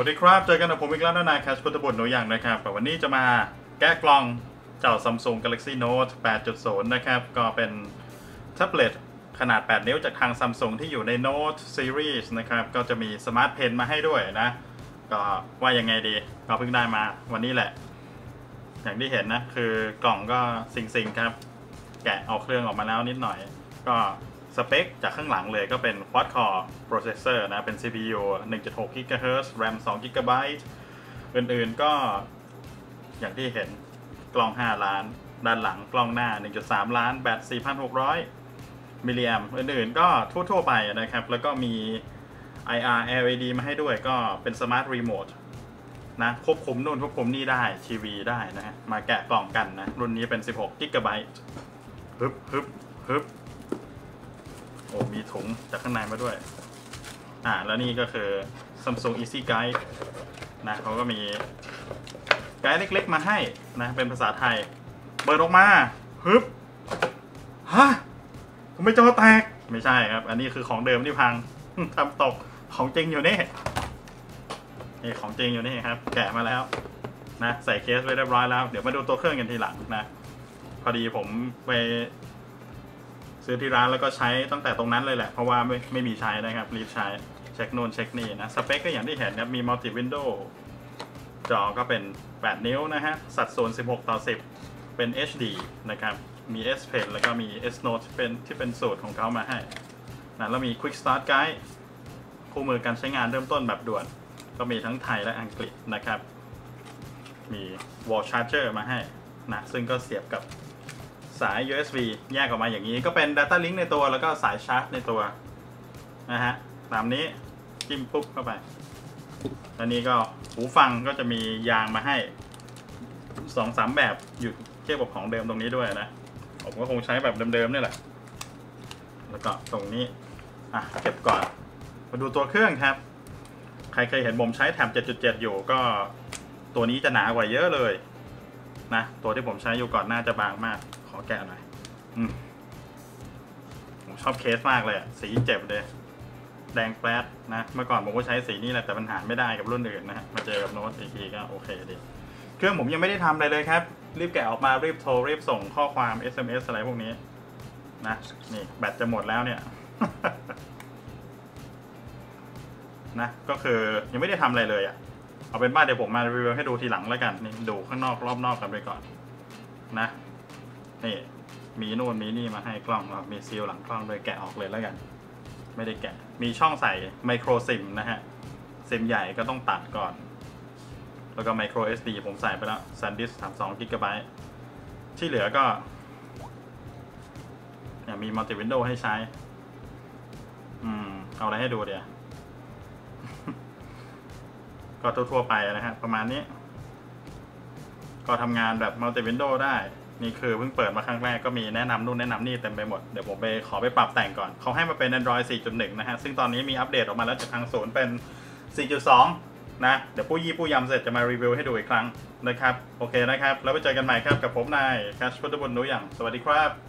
วัสดีครับ เจอกันกับผมอีกแล้วนะนายแคชพุทธบุตรหนูอย่างนะครับ แต่วันนี้จะมาแกะกล่องเจ้า Samsung Galaxy Note 8.0 นะครับ ก็เป็นแท็บเล็ตขนาด 8 นิ้วจากทาง Samsung ที่อยู่ใน Note Series นะครับ ก็จะมีสมาร์ทเพนมาให้ด้วยนะ ก็ว่ายังไงดี ก็เพิ่งได้มาวันนี้แหละ อย่างที่เห็นนะ คือกล่องก็สิงๆครับ แกะเอาเครื่องออกมาแล้วนิดหน่อย ก็ สเปคจากข้างหลังเลยก็เป็น Quad Core Processor นะ เป็น CPU 1.6 GHz RAM 2 GB อื่นๆก็อย่างที่เห็นกล้อง 5 ล้าน ด้านหลังกล้องหน้า 1.3 ล้านแบต 4,600 มิลลิแอมอื่นๆ ก็ทั่ว ๆ ไปนะครับ แล้วก็มี IR LED มาให้ด้วยก็เป็น Smart Remote นะควบคุมนู่นควบคุมนี่ได้ทีวีได้นะฮะมาแกะกล่องกันนะ รุ่นนี้เป็น 16 g b ฮึบฮึบฮึบ โอ้มีถุงจากข้างในมาด้วย อ่า แล้วนี่ก็คือ Samsung Easy Guide นะเขาก็มีไกด์เล็กๆมาให้นะเป็นภาษาไทย เปิดออกมาฮึบฮะผมไม่จอแตก ไม่ใช่ครับ อันนี้คือของเดิมที่พังทำตกของจริงอยู่นี่นี่ของจริงอยู่นี่ครับ แกะมาแล้วนะใส่เคสไว้เรียบร้อยแล้ว เดี๋ยวมาดูตัวเครื่องกันทีหลังนะ พอดีผมไป ซื้อที่ร้านแล้วก็ใช้ตั้งแต่ตรงนั้นเลยแหละ เพราะว่าไม่ไม่มีใช้นะครับรีบใช้เช็คโน่นเช็คนี่นะ สเปคก็อย่างที่เห็นนะมีมัลติวินโดว์จอก็เป็น 8 นิ้วนะฮะ สัดส่วน 16 ต่อ 10 เป็น HD นะครับ มี S Pen แล้วก็มี S Note เป็นที่เป็นสูตรของเขามาให้นะแล้วมี Quick Start Guide คู่มือการใช้งานเริ่มต้นแบบด่วน ก็มีทั้งไทยและอังกฤษนะครับ มี wall charger มาให้นะซึ่งก็เสียบกับ สาย USB แยกออกมาอย่างนี้ ก็เป็น Data Link ในตัวแล้วก็สายชาร์จในตัวนะฮะตามนี้จิ้มปุ๊บเข้าไปอันนี้ก็หูฟังก็จะมียางมาให้สองสามแบบอยู่เทียบกับของเดิมตรงนี้ด้วยนะ ผมก็คงใช้แบบเดิมๆนี่แหละ แล้วก็ตรงนี้ อะเก็บก่อน มาดูตัวเครื่องครับ ใครเคยเห็นผมใช้แถม7.7 อยู่ก็ตัวนี้จะหนากว่าเยอะเลยนะ ตัวที่ผมใช้อยู่ก่อนหน้าจะบางมาก อแกะหน่อยอมผมชอบเคสมากเลยอะสีเจ็บเลย แดงแปดนะ เมื่อก่อนผมก็ใช้สีนี้แหละแต่มันหาไม่ได้กับรุ่นอื่นนะฮะมาเจอกับโน้ตอีกทีก็โอเคดี เครื่องผมยังไม่ได้ทำอะไรเลยครับ รีบแกะออกมารีบโทรรีบส่งข้อความ SMS อะไรพวกนี้ นะ นี่แบตจะหมดแล้วเนี่ยนะก็คือยังไม่ได้ทำอะไรเลยอะ่ะ เอาเป็นว่าเดี๋ยวผมมารีวิวให้ดูทีหลังแล้วกันนี่ดูข้างนอกรอบนอกกันไปก่อน นะ นี่มีนู่นมีนี่มาให้กล้องเรามีซีลหลังกล้องโดยแกะออกเลยแล้วกัน ไม่ได้แกะ มีช่องใส่ไมโครซิมนะฮะซิมใหญ่ก็ต้องตัดก่อน แล้วก็ไมโคร SD ผมใส่ไปแล้วซันดิสสามสองกิกะไบต์ที่เหลือก็เนี่ยมีมัลติวินโดว์ให้ใช้ อืม เอาอะไรให้ดูเดี๋ยว ก็ทั่วๆไปนะฮะประมาณนี้ ก็ทำงานแบบมัลติวินโดว์ได้ นี่คือเพิ่งเปิดมาครั้งแรกก็มีแนะนำนู่นแนะนำนี่เต็มไปหมด เดี๋ยวผมไปขอไปปรับแต่งก่อน เขาให้มาเป็น Android 4.1 นะฮะ ซึ่งตอนนี้มีอัปเดตออกมาแล้วจากทางศูนย์เป็น 4.2 นะ เดี๋ยวผู้ยี่ผู้ยำเสร็จจะมารีวิวให้ดูอีกครั้งนะครับ โอเคนะครับ แล้วไปเจอกันใหม่ครับกับผมนายแคชพุทธบุญนุอย่าง สวัสดีครับ